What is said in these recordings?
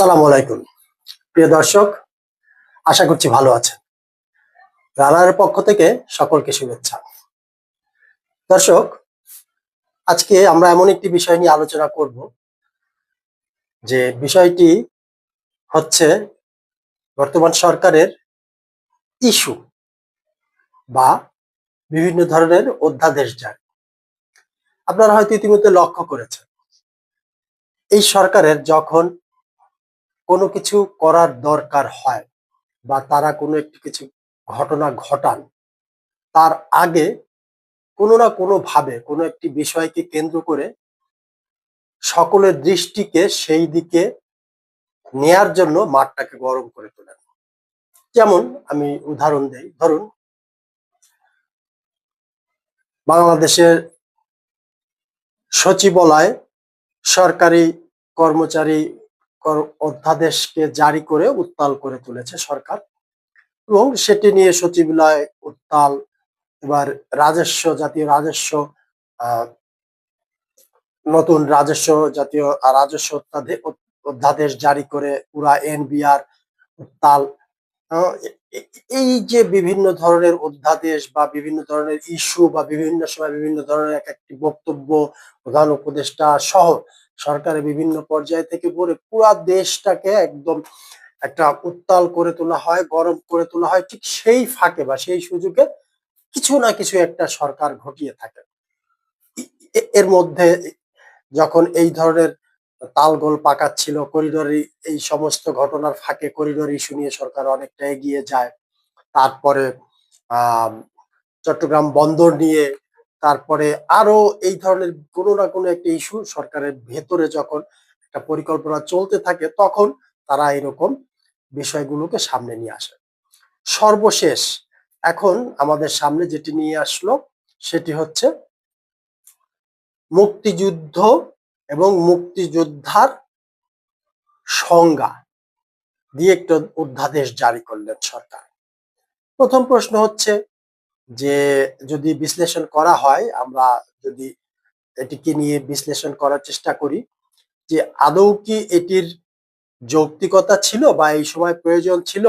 আসসালামু আলাইকুম। প্রিয় দর্শক, আশা করছি ভালো আছেন। রানার পক্ষ থেকে সকলকে শুভেচ্ছা। দর্শক, আজকে আমরা এমন একটি বিষয় নিয়ে আলোচনা করব, যে বিষয়টি হচ্ছে বর্তমান সরকারের ইস্যু বা বিভিন্ন ধরনের অধ্যাদেশ জারি। আপনারা হয়তো ইতিমধ্যে লক্ষ্য করেছেন, এই সরকারের যখন কোনো কিছু করার দরকার হয় বা তারা কোনো একটি কিছু ঘটনা ঘটান, তার আগে কোনো না কোনো ভাবে কোনো একটি বিষয়কে কেন্দ্র করে সকলের দৃষ্টিকে সেই দিকে নেয়ার জন্য মাঠটাকে গরম করে তোলেন। যেমন আমি উদাহরণ দেই, ধরুন বাংলাদেশের সচিবালয় সরকারি কর্মচারী কর- অধ্যাদেশকে জারি করে উত্তাল করে তুলেছে সরকার এবং সেটি নিয়ে সচিবালয় উত্তাল। এবার রাজস্ব জাতীয় রাজস্ব নতুন রাজস্ব জাতীয় রাজস্ব অধ্যাদে- অধ্যাদেশ জারি করে পুরা এনবিআর উত্তাল। এই যে বিভিন্ন ধরনের অধ্যাদেশ বা বিভিন্ন ধরনের ইস্যু বা বিভিন্ন সময় বিভিন্ন ধরনের এক একটি বক্তব্য প্রধান উপদেষ্টা সহ সরকারের বিভিন্ন পর্যায় থেকে পড়ে পুরা দেশটাকে একদম একটা উত্তাল করে তোলা হয়, গরম করে তোলা হয়। ঠিক সেই ফাঁকে বা সেই সুযোগে কিছু না কিছু একটা সরকার ঘটিয়ে থাকে। এর মধ্যে যখন এই ধরনের তালগোল পাকাচ্ছিল, করিডোর এই সমস্ত ঘটনার ফাঁকে করিডোর ইস্যু নিয়ে সরকার অনেকটা এগিয়ে যায়। তারপরে চট্টগ্রাম বন্দর নিয়ে তারপরে আরও এই ধরনের কোনো না কোনো একটা ইস্যু সরকারের ভেতরে যখন একটা পরিকল্পনা চলতে থাকে, তখন তারা এরকম বিষয়গুলোকে সামনে নিয়ে আসে। সর্বশেষ, এখন আমাদের সামনে যেটি নিয়ে আসলো, সেটি হচ্ছে মুক্তিযুদ্ধ এবং মুক্তিযোদ্ধার সংজ্ঞা দিয়ে একটা অধ্যাদেশ জারি করলেন সরকার। প্রথম প্রশ্ন হচ্ছে যে যদি বিশ্লেষণ করা হয়, আমরা যদি এটিকে নিয়ে বিশ্লেষণ করার চেষ্টা করি, যে আদৌ কি এটির যৌক্তিকতা ছিল বা এই সময় প্রয়োজন ছিল?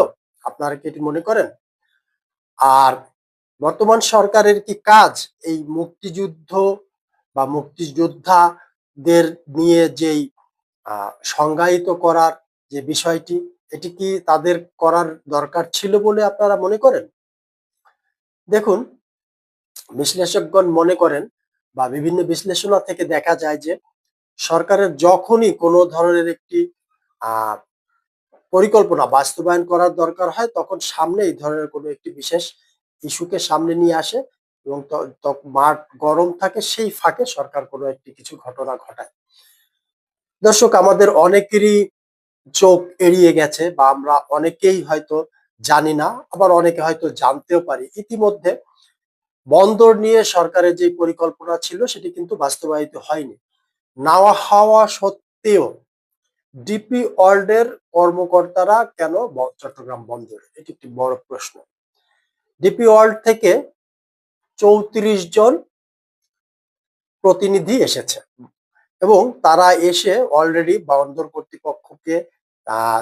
আপনারা কি এটি মনে করেন? আর বর্তমান সরকারের কি কাজ এই মুক্তিযুদ্ধ বা মুক্তিযোদ্ধাদের নিয়ে যেই সংজ্ঞায়িত করার যে বিষয়টি, এটি কি তাদের করার দরকার ছিল বলে আপনারা মনে করেন? দেখুন, বিশ্লেষকগণ মনে করেন বা বিভিন্ন বিশ্লেষণা থেকে দেখা যায় যে সরকারের যখনই কোনো ধরনের একটি পরিকল্পনা বাস্তবায়ন করার দরকার হয়, তখন সামনে এই ধরনের কোনো একটি বিশেষ ইস্যুকে সামনে নিয়ে আসে এবং মাঠ গরম থাকে, সেই ফাঁকে সরকার কোনো একটি কিছু ঘটনা ঘটায়। দর্শক, আমাদের অনেকেরই চোখ এড়িয়ে গেছে বা আমরা অনেকেই হয়তো জানি না, আবার অনেকে হয়তো জানতেও পারি। ইতিমধ্যে বন্দর নিয়ে সরকারের যে পরিকল্পনা ছিল, সেটি কিন্তু বাস্তবায়িত হয়নি। নাওয়া হওয়া সত্ত্বেও ডিপি ওয়ার্ল্ডের কর্মকর্তারা কেন চট্টগ্রাম বন্দরে? এটি একটি বড় প্রশ্ন। ডিপি ওয়ার্ল্ড থেকে চৌত্রিশ জন প্রতিনিধি এসেছে এবং তারা এসে অলরেডি বন্দর কর্তৃপক্ষকে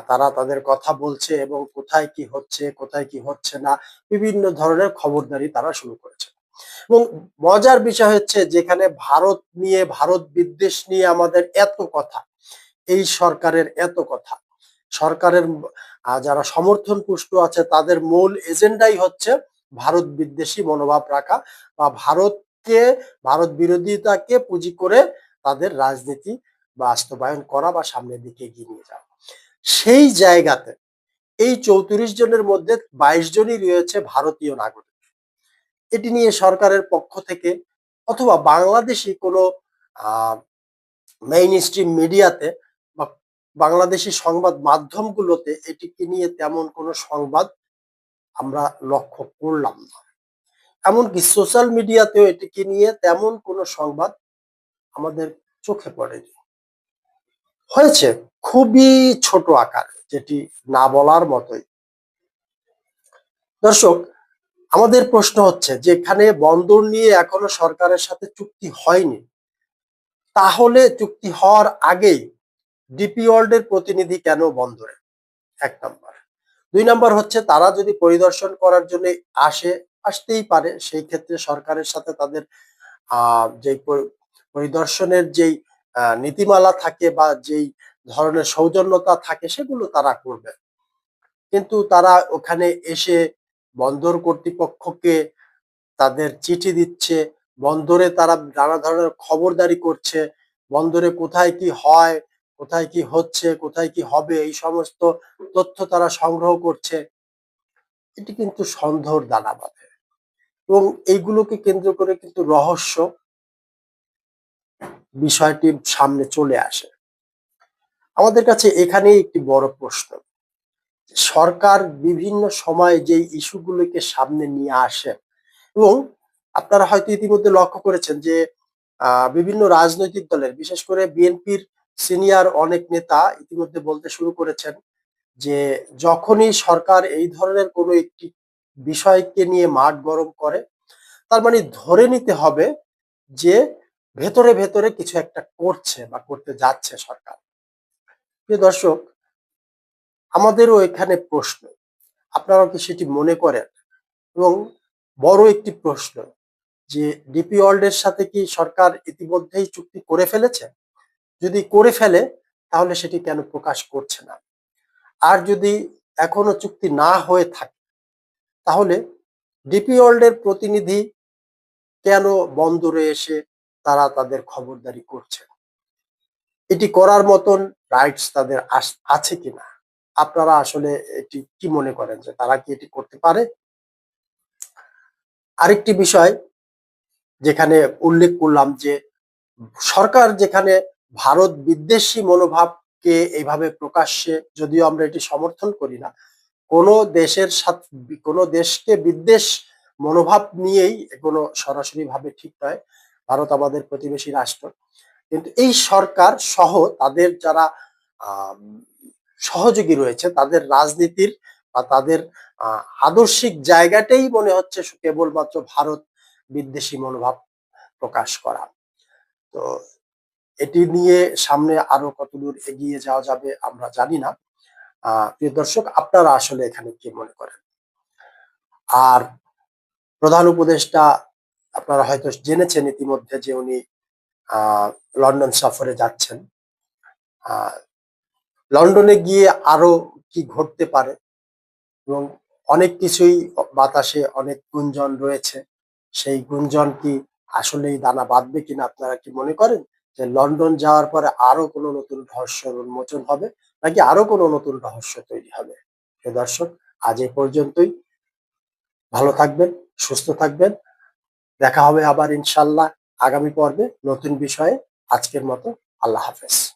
তারা তাদের কথা বলছে এবং কোথায় কি হচ্ছে, কোথায় কি হচ্ছে না, বিভিন্ন ধরনের খবরদারি তারা শুরু করেছে। এবং মজার বিষয় হচ্ছে যেখানে ভারত নিয়ে, ভারত বিদ্বেষ নিয়ে আমাদের এত কথা, এই সরকারের এত কথা। সরকারের যারা সমর্থন পুষ্ট আছে তাদের মূল এজেন্ডাই হচ্ছে ভারত বিদ্বেষী মনোভাব রাখা বা ভারতকে, ভারত বিরোধিতাকে পুঁজি করে তাদের রাজনীতি বাস্তবায়ন করা বা সামনের দিকে এগিয়ে নিয়ে যাওয়া। সেই জায়গাতে এই চৌত্রিশ জনের মধ্যে বাইশ জনই রয়েছে ভারতীয় নাগরিক। এটি নিয়ে সরকারের পক্ষ থেকে অথবা বাংলাদেশি কোনো মেইন স্ট্রিম মিডিয়াতে বা বাংলাদেশি সংবাদ মাধ্যমগুলোতে এটিকে নিয়ে তেমন কোনো সংবাদ আমরা লক্ষ্য করলাম না। এমনকি সোশ্যাল মিডিয়াতেও এটিকে নিয়ে তেমন কোনো সংবাদ আমাদের চোখে পড়েনি। হয়েছে খুবই ছোট আকার, যেটি না বলার মতোই। দর্শক, আমাদের প্রশ্ন হচ্ছে, যেখানে বন্দর নিয়ে এখনও সরকারের সাথে চুক্তি হয়নি, তাহলে চুক্তি হওয়ার আগেই ডিপি ওয়ার্ল্ডের প্রতিনিধি কেন বন্দরে? এক নম্বর। দুই নম্বর হচ্ছে, তারা যদি পরিদর্শন করার জন্য আসে, আসতেই পারে, সেই ক্ষেত্রে সরকারের সাথে তাদের, আহ যে পরিদর্শনের যেই নীতিমালা থাকে বা যেই ধরনের সৌজন্যতা থাকে সেগুলো তারা করবে। কিন্তু তারা ওখানে এসে বন্দর কর্তৃপক্ষকে তাদের চিঠি দিচ্ছে, বন্দরে তারা নানা ধরনের খবরদারি করছে, বন্দরে কোথায় কি হয়, কোথায় কি হচ্ছে, কোথায় কি হবে, এই সমস্ত তথ্য তারা সংগ্রহ করছে। এটি কিন্তু সন্দেহর দানা বাঁধে। এবং এইগুলোকে কেন্দ্র করে কিন্তু রহস্য বিষয়টি সামনে চলে আসে। আমাদের কাছে এখানেই একটি বড় প্রশ্ন। সরকার বিভিন্ন সময়ে যে ইস্যুগুলোকে সামনে নিয়ে আসে এবং আপনারা হয়তো ইতিমধ্যে লক্ষ্য করেছেন যে বিভিন্ন রাজনৈতিক দলের, বিশেষ করে বিএনপির সিনিয়র অনেক নেতা ইতিমধ্যে বলতে শুরু করেছেন যে, যখনই সরকার এই ধরনের কোনো একটি বিষয়কে নিয়ে মাঠ গরম করে, তার মানে ধরে নিতে হবে যে ভেতরে ভেতরে কিছু একটা করছে বা করতে যাচ্ছে সরকার। প্রিয় দর্শক, আমাদেরও এখানে প্রশ্ন, আপনারাও কি সেটি মনে করেন? এবং বড় একটি প্রশ্ন, যে ডিপি ওয়ার্ল্ডের সাথে কি সরকার ইতিমধ্যেই চুক্তি করে ফেলেছে? যদি করে ফেলে, তাহলে সেটি কেন প্রকাশ করছে না? আর যদি এখনও চুক্তি না হয়ে থাকে, তাহলে ডিপি ওয়ার্ল্ডের প্রতিনিধি কেন বন্দরে এসে তারা তাদের খবরদারি করছে। এটি করার মতন রাইটস তাদের আছে কিনা? আপনারা আসলে এটি কি মনে করেন যে তারা কি এটি করতে পারে? আরেকটি বিষয় যেখানে উল্লেখ করলাম যে সরকার যেখানে ভারত বিদ্বেষী মনোভাবকে এইভাবে প্রকাশ্যে যদিও আমরা এটি সমর্থন করি না, কোনো দেশের সাথে, কোনো দেশকে বিদ্বেষ মনোভাব নিয়েই কোনো সরাসরি ভাবে ঠিক নয়। ভারত আমাদের প্রতিবেশী রাষ্ট্র। কিন্তু এই সরকার সহ তাদের যারা সহযোগী রয়েছে, তাদের রাজনীতির বা তাদের আদর্শিক জায়গাটাই মনে হচ্ছে কেবলমাত্র ভারত বিদ্বেষী মনোভাব প্রকাশ করা। তো এটি নিয়ে সামনে আরও কতদূর এগিয়ে যাওয়া যাবে আমরা জানি না। প্রিয় দর্শক, আপনারা আসলে এখানে কি মনে করেন? আর প্রধান উপদেষ্টা আপনারা হয়তো জেনেছেন ইতিমধ্যে যে উনি লন্ডন সফরে যাচ্ছেন। লন্ডনে গিয়ে আরও কি ঘটতে পারে এবং অনেক কিছুই বাতাসে অনেক গুঞ্জন রয়েছে। সেই গুঞ্জন কি আসলেই দানা বাঁধবে কিনা আপনারা কি মনে করেন যে লন্ডন যাওয়ার পরে আরও কোনো নতুন রহস্য উন্মোচন হবে নাকি আরও কোনো নতুন রহস্য তৈরি হবে? দর্শক, আজ এ পর্যন্তই। ভালো থাকবেন, সুস্থ থাকবেন। দেখা হবে আবার ইনশাল্লাহ আগামী পর্বে নতুন বিষয়ে। আজকের মতো আল্লাহ হাফেজ।